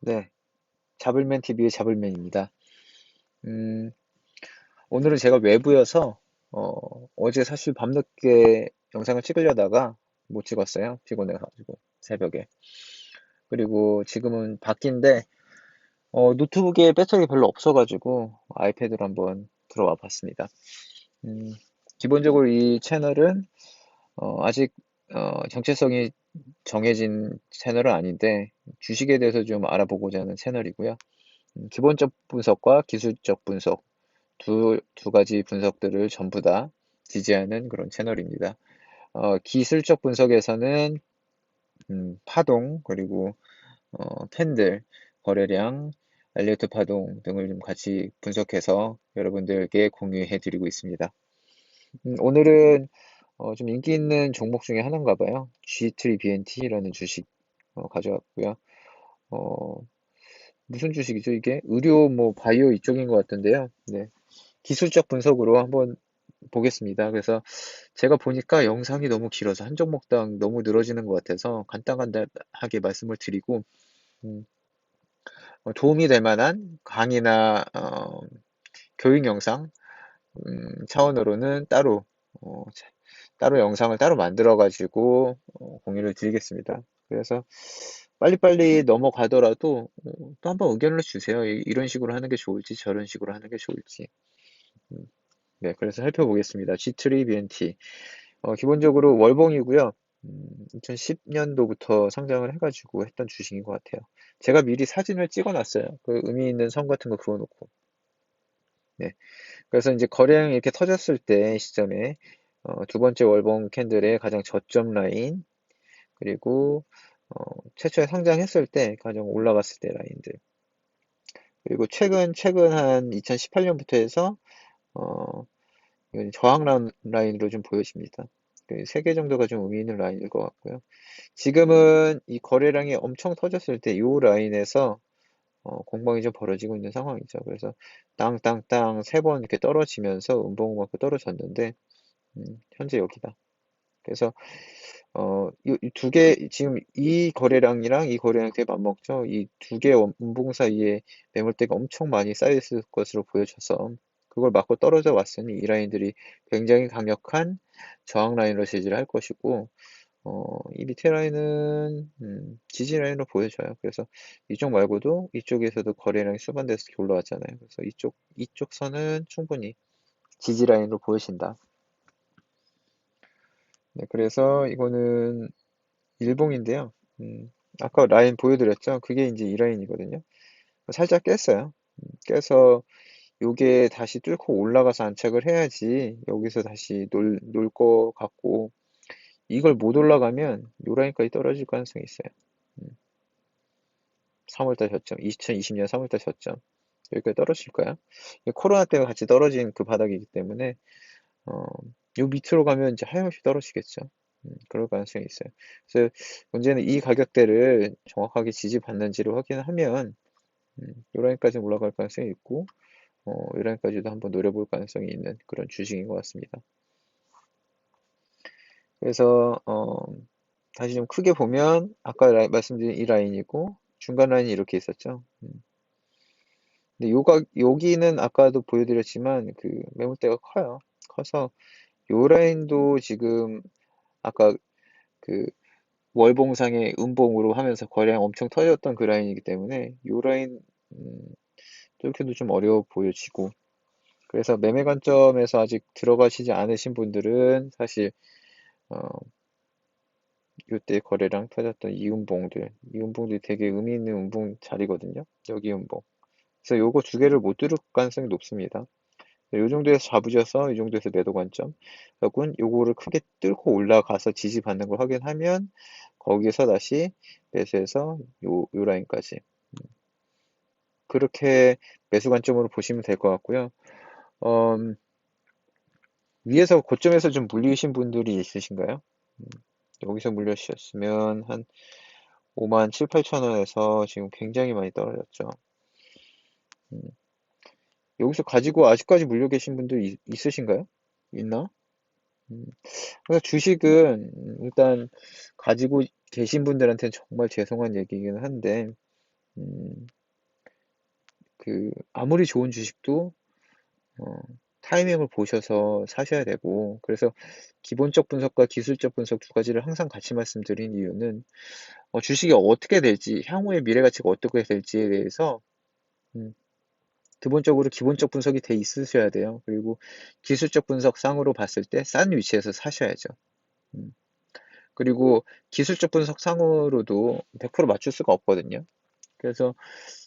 네, 잡을맨 TV의 잡을맨입니다. 음, 오늘은 제가 외부여서 어, 어제 사실 밤늦게 영상을 찍으려다가 못 찍었어요. 피곤해가지고 새벽에. 그리고 지금은 밖인데 어, 노트북에 배터리 별로 없어가지고 아이패드로 한번 들어와 봤습니다. 음, 기본적으로 이 채널은 어, 아직 어, 정체성이 정해진 채널은 아닌데 주식에 대해서 좀 알아보고자 하는 채널이고요. 음, 기본적 분석과 기술적 분석 두, 두 가지 분석들을 전부 다 지지하는 그런 채널입니다. 어, 기술적 분석에서는 음, 파동 그리고 어, 캔들 거래량 엘리어트 파동 등을 좀 같이 분석해서 여러분들께 공유해 드리고 있습니다. 음, 오늘은 어, 좀 인기 있는 종목 중에 하나인가 봐요. G3BNT라는 주식 어, 가져왔고요. 어, 무슨 주식이죠, 이게? 의료, 뭐, 바이오 이쪽인 것 같은데요. 네. 기술적 분석으로 한번 보겠습니다. 그래서 제가 보니까 영상이 너무 길어서 한 종목당 너무 늘어지는 것 같아서 간단간단하게 말씀을 드리고, 음, 어, 도움이 될 만한 강의나 어, 교육 영상 음, 차원으로는 따로 어, 따로 영상을 따로 만들어 가지고 어, 공유를 드리겠습니다. 그래서 빨리빨리 넘어가더라도 어, 또 한번 의견을 주세요. 이- 이런 식으로 하는 게 좋을지 저런 식으로 하는 게 좋을지. 음, 네, 그래서 살펴보겠습니다. G3BNT. 어, 기본적으로 월봉이고요. 음, 2010년도부터 상장을 해가지고 했던 주식인 것 같아요. 제가 미리 사진을 찍어놨어요. 그 의미 있는 선 같은 거 그어놓고. 네. 그래서 이제 거래량이 이렇게 터졌을 때 시점에 어, 두 번째 월봉 캔들의 가장 저점 라인 그리고 어, 최초에 상장했을 때 가장 올라갔을 때 라인들 그리고 최근 최근 한 2018년부터 해서 어, 저항 라인- 라인으로 좀 보여집니다. 그세개 정도가 좀 의미 있는 라인일 것 같고요. 지금은 이 거래량이 엄청 터졌을 때 이 라인에서 어, 공방이 좀 벌어지고 있는 상황이죠. 그래서 땅땅땅 세 번 이렇게 떨어지면서 음봉 맞고 떨어졌는데 음, 현재 여기다. 그래서 어, 이두 개, 지금 이 거래량이랑 이 거래량 되게 맞먹죠. 이 두개 음봉 사이에 매물대가 엄청 많이 쌓여있을 것으로 보여져서 그걸 맞고 떨어져 왔으니 이 라인들이 굉장히 강력한 저항 라인으로 지지를 할 것이고 어, 이 밑에 라인은 음, 지지 라인으로 보여져요. 그래서 이쪽 말고도 이쪽에서도 거래량이 수반돼서 올라왔잖아요. 그래서 이쪽 이쪽 선은 충분히 지지 라인으로 보여진다. 네, 그래서 이거는 일봉인데요. 음, 아까 라인 보여드렸죠? 그게 이제 이 라인이거든요. 살짝 깼어요. 음, 깨서 요게 다시 뚫고 올라가서 안착을 해야지 여기서 다시 놀, 놀 것 같고 이걸 못 올라가면 요 라인까지 떨어질 가능성이 있어요. 음, 3월달 저점, 2020년 3월달 저점 여기까지 떨어질까요? 코로나 때문에 같이 떨어진 그 바닥이기 때문에 어, 요 밑으로 가면 이제 하염없이 떨어지겠죠. 음, 그럴 가능성이 있어요. 그래서 문제는 이 가격대를 정확하게 지지받는지를 확인하면 음, 요 라인까지 올라갈 가능성이 있고 어, 이 라인까지도 한번 노려볼 가능성이 있는 그런 주식인 것 같습니다. 그래서 어, 다시 좀 크게 보면 아까 라인, 말씀드린 이 라인이고 중간 라인이 이렇게 있었죠. 음. 근데 요가 여기는 아까도 보여드렸지만 그 매물대가 커요. 커서 요 라인도 지금 아까 그 월봉상의 음봉으로 하면서 거래량 엄청 터졌던 그 라인이기 때문에 요 라인 음, 뚫기도 좀 어려워 보여지고. 그래서 매매 관점에서 아직 들어가시지 않으신 분들은 사실 어, 이때 거래량 터졌던 이 음봉들 이 음봉들이 되게 의미 있는 음봉 자리거든요. 여기 음봉. 그래서 요거 두 개를 못 뚫을 가능성이 높습니다 요 정도에서 잡으셔서 이 정도에서 매도 관점. 혹은 요거를 크게 뚫고 올라가서 지지받는 걸 확인하면 거기서 다시 매수해서 요, 요 라인까지. 그렇게 매수 관점으로 보시면 될 것 같고요. 어, 위에서 고점에서 좀 물리신 분들이 있으신가요? 음, 여기서 물려주셨으면 한 5만 7, 8천 원에서 지금 굉장히 많이 떨어졌죠. 음, 여기서 가지고 아직까지 물려 계신 분들 이- 있으신가요? 있나? 음, 그래서 주식은 음, 일단 가지고 계신 분들한테는 정말 죄송한 얘기이긴 한데 음, 그 아무리 좋은 주식도 어, 타이밍을 보셔서 사셔야 되고 그래서 기본적 분석과 기술적 분석 두 가지를 항상 같이 말씀드린 이유는 어, 주식이 어떻게 될지 향후의 미래 가치가 어떻게 될지에 대해서 음, 기본적으로 기본적 분석이 돼 있으셔야 돼요. 그리고 기술적 분석 상으로 봤을 때 싼 위치에서 사셔야죠. 음, 그리고 기술적 분석 상으로도 100% 맞출 수가 없거든요. 그래서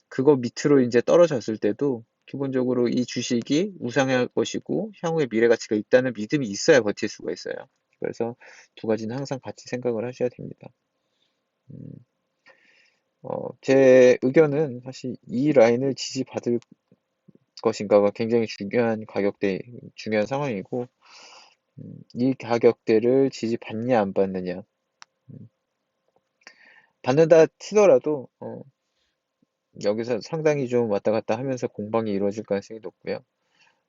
그거 밑으로 이제 떨어졌을 때도 기본적으로 이 주식이 우상할 것이고 향후에 미래 가치가 있다는 믿음이 있어야 버틸 수가 있어요. 그래서 두 가지는 항상 같이 생각을 하셔야 됩니다. 음, 어, 제 의견은 사실 이 라인을 지지받을 것인가가 굉장히 중요한 가격대, 중요한 상황이고, 음, 이 가격대를 지지받냐 안 받느냐. 음, 받는다 치더라도 어, 여기서 상당히 좀 왔다 갔다 하면서 공방이 이루어질 가능성이 높고요.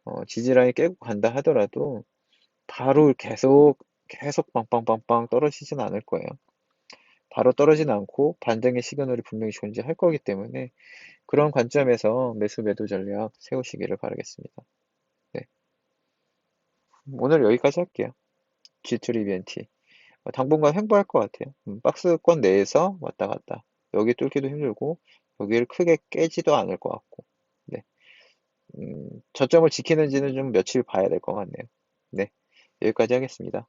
어, 지지라인 깨고 간다 하더라도 바로 계속 계속 빵빵빵빵 떨어지진 않을 거예요. 바로 떨어지는 않고 반등의 시그널이 분명히 존재할 거기 때문에 그런 관점에서 매수 매도 전략 세우시기를 바라겠습니다. 네. 오늘 여기까지 할게요. G2BNT. 어, 당분간 횡보할 것 같아요. 음, 박스권 내에서 왔다 갔다. 여기 뚫기도 힘들고 여기를 크게 깨지도 않을 것 같고. 네. 음, 저점을 지키는지는 좀 며칠 봐야 될 것 같네요. 네. 여기까지 하겠습니다.